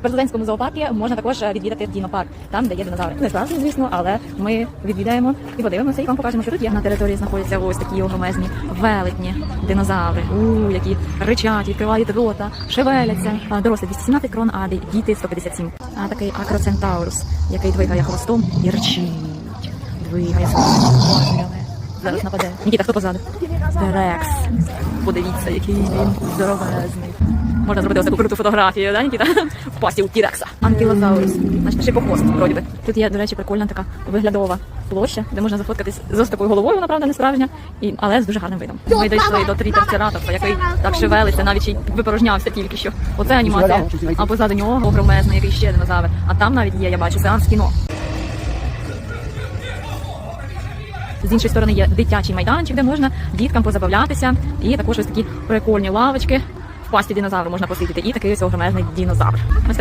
В президентському зоопарку можна також відвідати дінопарк, там де є динозаври. Не справжні, звісно, але ми відвідаємо і подивимося і вам покажемо, що тут є. На території знаходяться ось такі огромезні велетні динозаври, у які ричать, відкривають рота, шевеляться. Дорослі 217 крон, а діти 157. А такий акроцентаурус, який двигає хвостом і речить. Двигає. Зараз нападе. Нікіта, хто позаду? Терекс. Подивіться, який він здоровезний. Можна зробити ось таку круту фотографію, да, Нікіта? В пасті у Тірекса. Анкілозаурус. Значить, шипохвост, вроді би. Тут є, до речі, прикольна така виглядова площа, де можна зафоткатись з ось такою головою, вона правда не справжня, і, але з дуже гарним видом. Ми дійшли до трітерцератопса, який так шевелиться, навіть й випорожнявся тільки що. Оце анімація. А позаду нього огромезний, який ще динозавр. А там навіть є, я бачу, сеанс кіно. З іншої сторони є дитячий майданчик, де можна діткам позабавлятися, і також ось такі прикольні лавочки. В пасті динозавру можна посидіти, і такий ось огромезний динозавр. Ось така